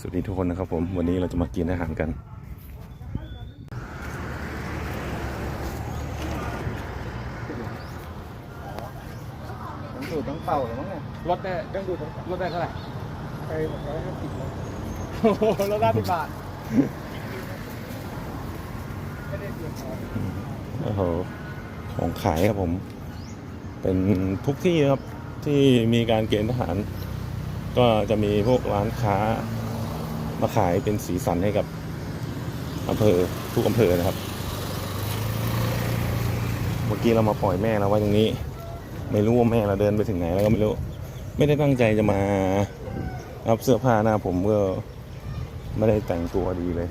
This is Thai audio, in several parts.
สวัสดีทุกคนนะครับผมวันนี้เราจะมากินอาหารกันต้องดูดต้องเป่าหรือมั้งเนี่ยลดได้ต้องดูลดได้เท่าไหร่ไปหมดร้อยห้าสิบแล้วโอ้โหลดได้สิบบาทไม่ได้เดือดร้อนโอ้โหของขายครับผม เป็นทุกที่นะครับที่มีการเกณฑ์ทหาร ก็จะมีพวกร้านค้า มาขายเป็นสีสันให้กับอำเภอทุกอำเภอนะครับ เมื่อกี้เรามาปล่อยแม่เราไว้ตรงนี้ ไม่รู้ว่าแม่เราเดินไปถึงไหนแล้วก็ไม่รู้ ไม่ได้ตั้งใจจะมารับเสื้อผ้าหน้าผมก็ไม่ได้แต่งตัวดีเลย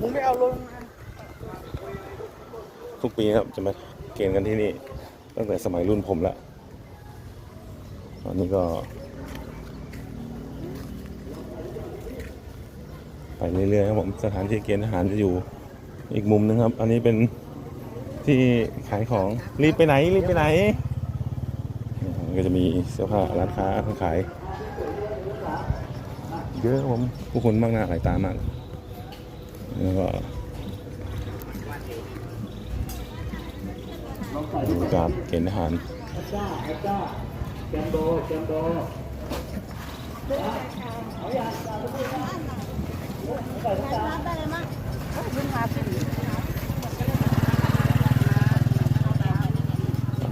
มึงไม่เอาลงนะทุกปีครับจะมาเกณฑ์กันที่นี่ตั้งแต่สมัยรุ่นผมละ ตอนนี้ก็ ไปเรื่อยๆครับผมสถานที่เกณฑ์ทหารจะอยู่อีกมุมนึงครับ อันนี้เป็นที่ขายของรีบไปไหนรีบไปไหน ก็จะมีเสื้อผ้าร้านค้าขาย เยอะครับผมผู้คนมากหน้าหลายตามากแล้วก็บรรยากาศเกณฑ์ทหาร จ้าจ้าแจมโบแจมโบ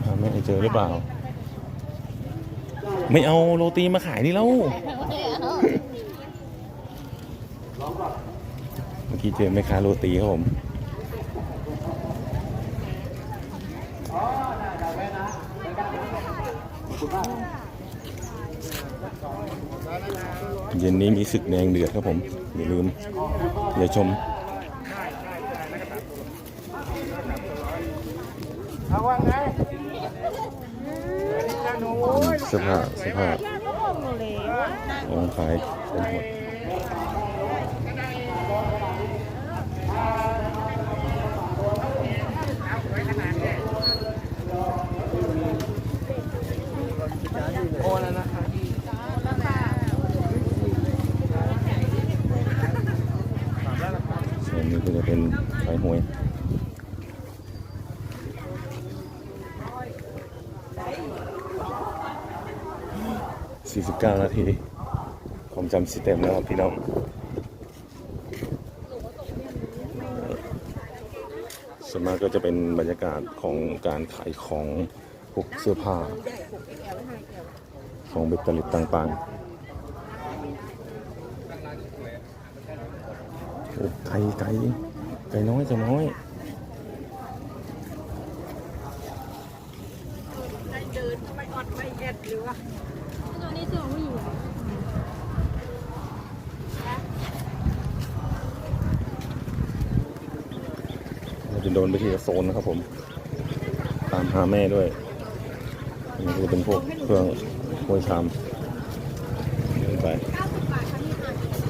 หาแม่เจอหรือเปล่า ไม่เอาโรตีมาขายนี่แล้วเมื่อกี้เจอแม่ค้าโรตีครับผม เย็นนี้มีศึกแดงเดือดครับผม อย่าลืม อย่าชมเอาว่าไงจ้าหนูเสื้อผ้าเสื้อผ้าของขายเต็มหมด โอ้แล้วนะคะ ส่วนนี้ก็จะเป็นขายหวย 49 นาทีผมจำสิเต็มแล้วพี่น้องส่วนมากก็จะเป็นบรรยากาศของการขายของพวกเสื้อผ้า ของเบ็ดตลิดต่างๆโอ้ไก่ไก่ไก่น้อยไก่น้อยตัวนี้เสื้อผู้หญิง เราจะโดนไปที่โซนนะครับผม ตามหาแม่ด้วยอันนี้ก็จะเป็นพวกเครื่องมวยชามไป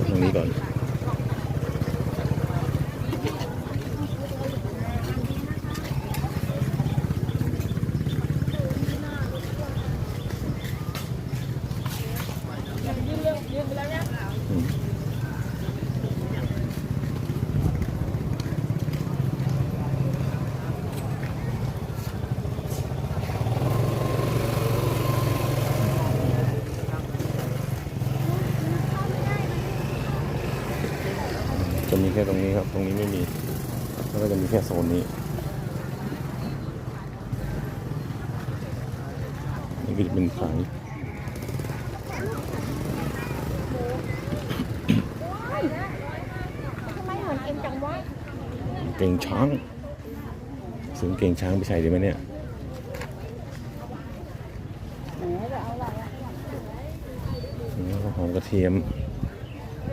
ตรงนี้ก่อน แค่ตรงนี้ครับ ตรงนี้ไม่มี แล้วก็จะมีแค่โซนนี้ นี่ก็จะเป็นขายเก่งช้างซื้อเก่งช้างไปใส่ดีไหมเนี่ยนี่ก็หอมกระเทียม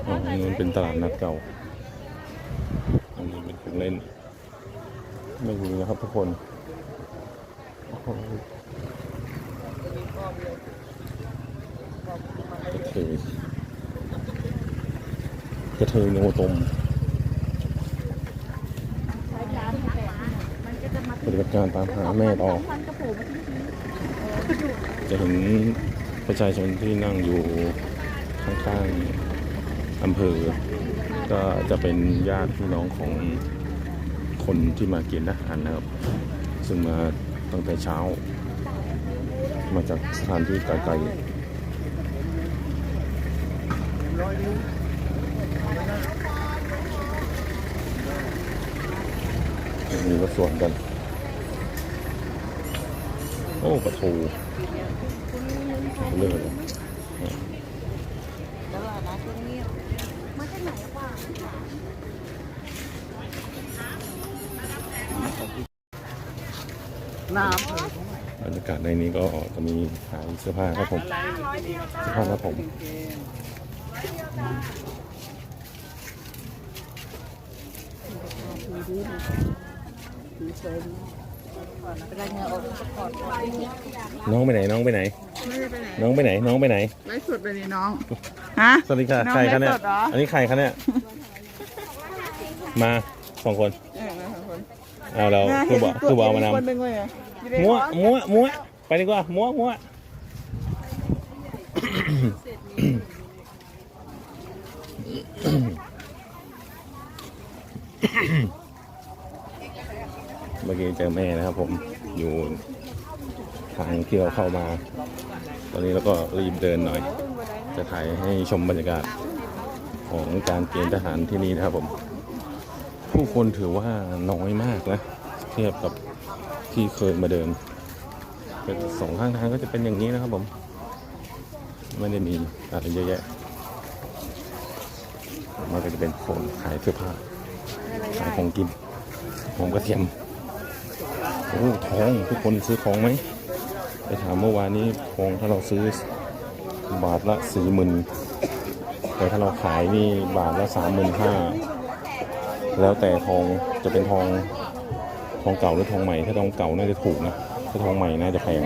อ๋อนนี้มันเป็นตลาดนัดเก่า เล่น ไม่มีนะครับทุกคนกระเทยกระเทยโนตมปฏิบัติการตามหาแม่ต่อจะเห็นประชาชนที่นั่งอยู่ข้างๆอำเภอ ก็จะเป็นญาติพี่น้องของ คนที่มากณฑ์ทหารนะครับ ซึ่งมาตั้งแต่เช้า มาจากสถานที่ไกลๆมีรถสวนกัน โอ้ประตูเลื่อนเลยมาจากไหนวะ น้บรรยากาศในนี้ก็จะมีขายเสื้อผ้าครับผมเสื้อผ้าครับผมน้องไปไหนน้องไปไหน น้องไปไหนน้องไปไหนำไลฟ์สดไปนี่น้องฮะสวัสดีค่ะน้องใครคะเนี่ยไลฟ์สดเหรออันนี้ใครคะเนี่ยมาสองคน เอาเราคือบอกคือบอกเอามานคนหนึ่งเลยเหรออยู่ในำมั่วห้องมั่วมั่วไปดีกว่ามั่วมั่วเมื่อกี้เจอแม่นะครับผมอยู่ทางที่เราเข้ามา ตอนนี้เราก็รีบเดินหน่อย จะถ่ายให้ชมบรรยากาศของการเกณฑ์ทหารที่นี่นะครับผม ผู้คนถือว่าน้อยมากนะ เทียบกับที่เคยมาเดิน เป็นสองข้างทางก็จะเป็นอย่างนี้นะครับผม ไม่ได้มีอะไรเยอะแยะ มันก็จะเป็นโซนขายเสื้อผ้าขายของกินหอมกระเทียมโอ้ทองทุกคนซื้อของไหมไปถามเมื่อวานนี้ทองถ้าเราซื้อบาทละสี่หมื่นแต่ถ้าเราขายนี่บาทละสามหมื่นห้า แล้วแต่ทองจะเป็นทองทองเก่าหรือทองใหม่ ถ้าทองเก่าน่าจะถูกนะ ถ้าทองใหม่น่าจะแพง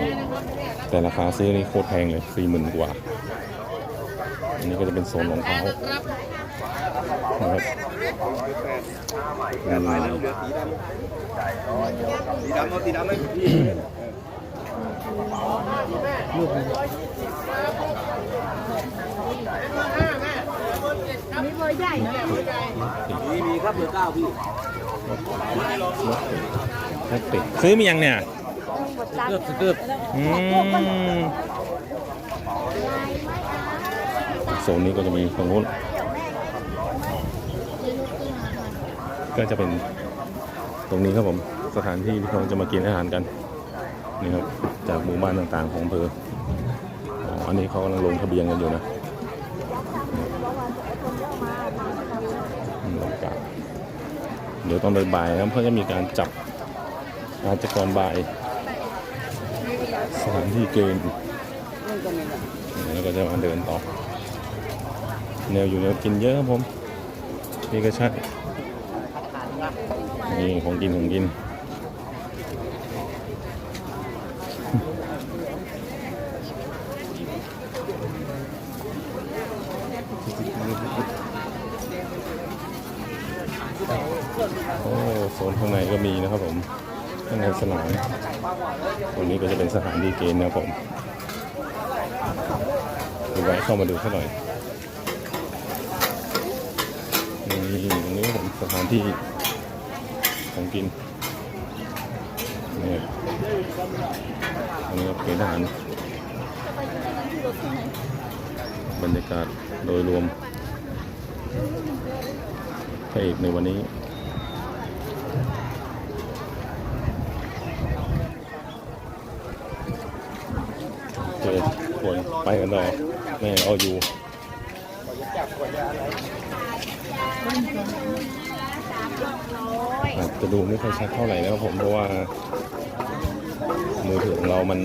แต่ราคาซื้อนี่โคตรแพงเลยสี่หมื่นกว่า อันนี้ก็จะเป็นโซนรองเท้านะครับอืม มีเบอร์ใหญ่นี่ยมีครับเบอร์เก้าพี่ซื้อมียังเนี่ยหมดจังเกือบอืมโซนนี้ก็จะมีตรงนู้นก็จะเป็นตรงนี้ครับผมสถานที่ที่เขาจะมากินอาหารกันนี่ครับจากหมู่บ้านต่างๆของอำเภออ๋ออันนี้เขากำลังลงทะเบียนกันอยู่นะอืมบรรยากาศเดี๋ยวตอนบ่ายๆนะครับเขาจะมีการจับอาจกรบ่ายสถานที่เกมแล้วก็จะมาเดินต่อ แนวอยู่แนวกินเยอะครับผม นี่ก็ใช่นี่ของกินของกิน โอ้โซนข้างในก็มีนะครับผม ข้างในสนามตรงนี้ก็จะเป็นสถานที่เกมนะครับผมดูแวะเข้ามาดูสักหน่อยนี่ตรงนี้ผมสถานที่ของกินนี่อันนี้ก็เป็นทหารบรรยากาศโดยรวม พระเอกในวันนี้โอคคนไปกันต่อแม่เอาอยู่อาจจะดูไม่ค่อยชัดเท่าไหร่นะครับผมเพราะว่า มือถือของเรามัน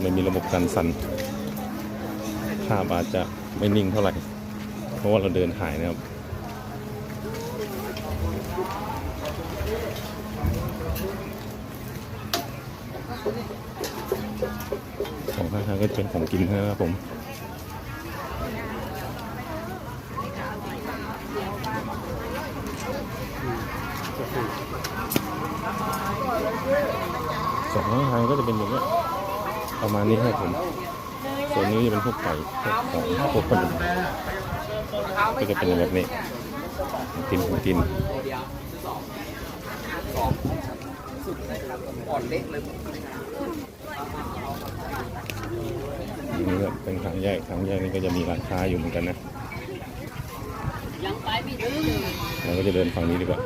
ไม่มีระบบกันสั่นภาพอาจจะไม่นิ่งเท่าไหร่ เพราะว่าเราเดินถ่ายนะครับ ของข้างทาง ก็จะเป็นของกินนะครับผมสองข้างทางก็จะเป็นอย่างนี้ประมาณนี้ครับผมส่วนนี้จะเป็นพวกไก่พวกของพวกขนมก็จะเป็นแบบนี้ของกินของกินอ่อนเล็กเลย นนี้ก็เป็นทางแยกทางแยกนี่ก็จะมีร้านค้าอยู่เหมือนกันนะเราก็จะเดินฝั่งนี้ดีกว่า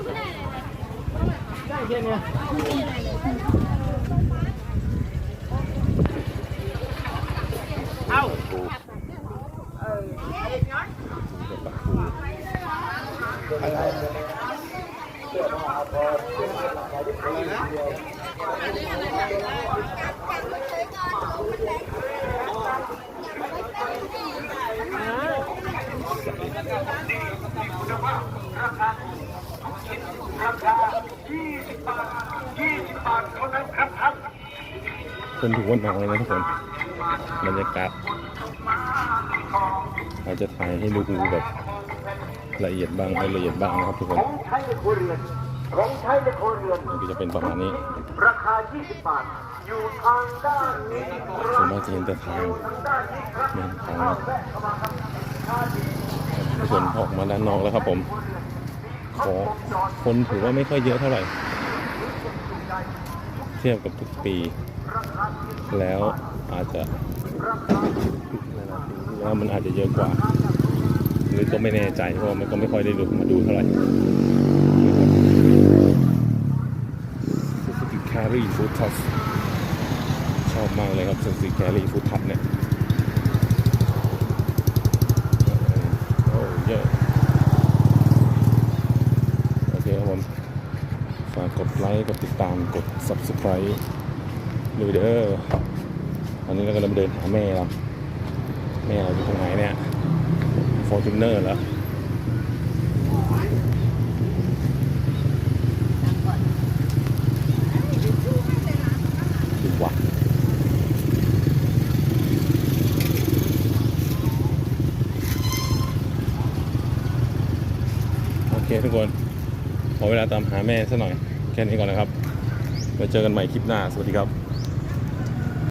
คนถือว่าน้อยนะทุกคนบรรยากาศเราจะถ่ายให้ดูแบบละเอียดบ้างไม่ละเอียดบ้างนะครับทุกคนของใช้ในครัวเรือนของใช้ในครัวเรือนมันก็จะเป็นประมาณนี้ ราคา 20 บาท อยู่ทางด้านนี้ส่วนมากจะเห็นแต่ทางไม่เห็นทางนะทุกคนออกมาด้านนอกแล้วครับผมขอคนถือว่าไม่ค่อยเยอะเท่าไหร่ เทียบกับทุกปี แล้วอาจจะแล้วมันอาจจะเยอะกว่า หรือก็ไม่แน่ใจเพราะมันก็ไม่ค่อยได้ดูมาดูเท่าไหร่สุกิแครี่ฟูทัสชอบมากเลยครับสุกิแครี่ฟูทัสเนี่ยโอ้เยอะโอเคครับผม ฝากกด ไลค์ กดติดตาม กด subscribe ดูเด้อตอนนี้เรากำลังเดินหาแม่เรา แม่เราอยู่ตรงไหนเนี่ย Fortuner เหรอดูวโอเคทุกคน ขอเวลาตามหาแม่สักหน่อย แค่นี้ก่อนนะครับไว้เจอกันใหม่คลิปหน้า สวัสดีครับ